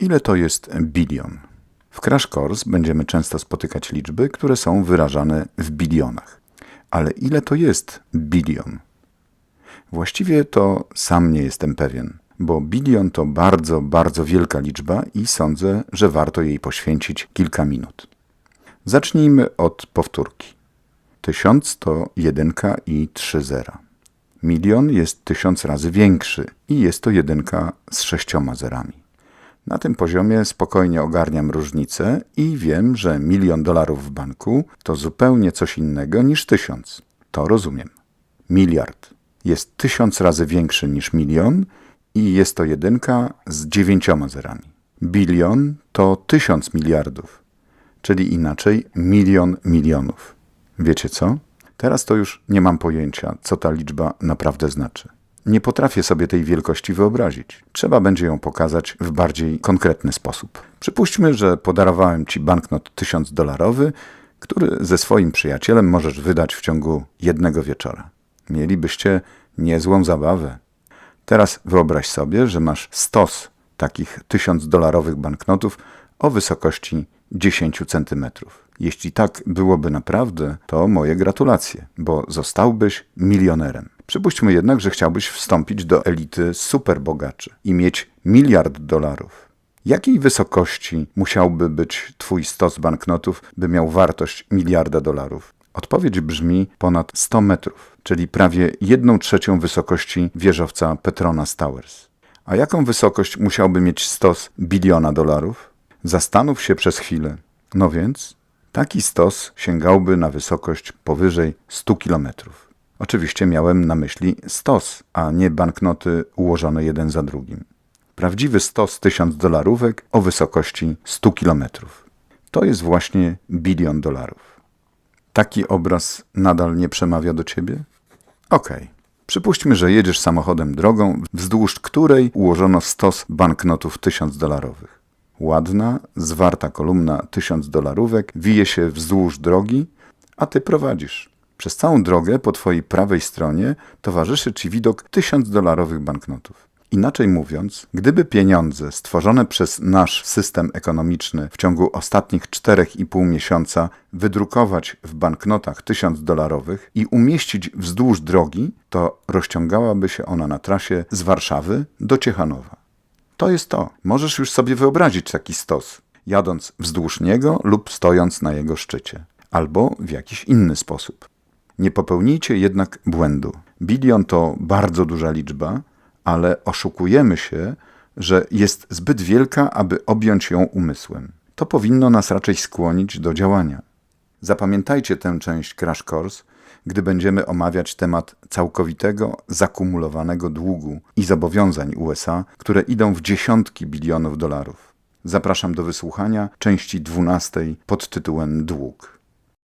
Ile to jest bilion? W Crash Course będziemy często spotykać liczby, które są wyrażane w bilionach. Ale ile to jest bilion? Właściwie to sam nie jestem pewien, bo bilion to bardzo, bardzo wielka liczba i sądzę, że warto jej poświęcić kilka minut. Zacznijmy od powtórki. Tysiąc to jedynka i trzy zera. Milion jest tysiąc razy większy i jest to jedynka z sześcioma zerami. Na tym poziomie spokojnie ogarniam różnicę i wiem, że milion dolarów w banku to zupełnie coś innego niż tysiąc. To rozumiem. Miliard jest tysiąc razy większy niż milion i jest to jedynka z dziewięcioma zerami. Bilion to tysiąc miliardów, czyli inaczej milion milionów. Wiecie co? Teraz to już nie mam pojęcia, co ta liczba naprawdę znaczy. Nie potrafię sobie tej wielkości wyobrazić. Trzeba będzie ją pokazać w bardziej konkretny sposób. Przypuśćmy, że podarowałem ci banknot 1000 dolarowy, który ze swoim przyjacielem możesz wydać w ciągu jednego wieczora. Mielibyście niezłą zabawę. Teraz wyobraź sobie, że masz stos takich 1000 dolarowych banknotów o wysokości 10 centymetrów. Jeśli tak byłoby naprawdę, to moje gratulacje, bo zostałbyś milionerem. Przypuśćmy jednak, że chciałbyś wstąpić do elity superbogaczy i mieć miliard dolarów. Jakiej wysokości musiałby być twój stos banknotów, by miał wartość miliarda dolarów? Odpowiedź brzmi ponad 100 metrów, czyli prawie jedną trzecią wysokości wieżowca Petronas Towers. A jaką wysokość musiałby mieć stos biliona dolarów? Zastanów się przez chwilę. No więc, taki stos sięgałby na wysokość powyżej 100 kilometrów. Oczywiście miałem na myśli stos, a nie banknoty ułożone jeden za drugim. Prawdziwy stos tysiąc dolarówek o wysokości 100 kilometrów. To jest właśnie bilion dolarów. Taki obraz nadal nie przemawia do ciebie? Okej. Przypuśćmy, że jedziesz samochodem drogą, wzdłuż której ułożono stos banknotów tysiąc dolarowych. Ładna, zwarta kolumna tysiąc dolarówek wije się wzdłuż drogi, a ty prowadzisz. Przez całą drogę po twojej prawej stronie towarzyszy ci widok tysiąc dolarowych banknotów. Inaczej mówiąc, gdyby pieniądze stworzone przez nasz system ekonomiczny w ciągu ostatnich 4,5 miesiąca wydrukować w banknotach tysiąc dolarowych i umieścić wzdłuż drogi, to rozciągałaby się ona na trasie z Warszawy do Ciechanowa. To jest to. Możesz już sobie wyobrazić taki stos, jadąc wzdłuż niego lub stojąc na jego szczycie, albo w jakiś inny sposób. Nie popełnijcie jednak błędu. Bilion to bardzo duża liczba, ale oszukujemy się, że jest zbyt wielka, aby objąć ją umysłem. To powinno nas raczej skłonić do działania. Zapamiętajcie tę część Crash Course, gdy będziemy omawiać temat całkowitego zakumulowanego długu i zobowiązań USA, które idą w dziesiątki bilionów dolarów. Zapraszam do wysłuchania części 12 pod tytułem Dług.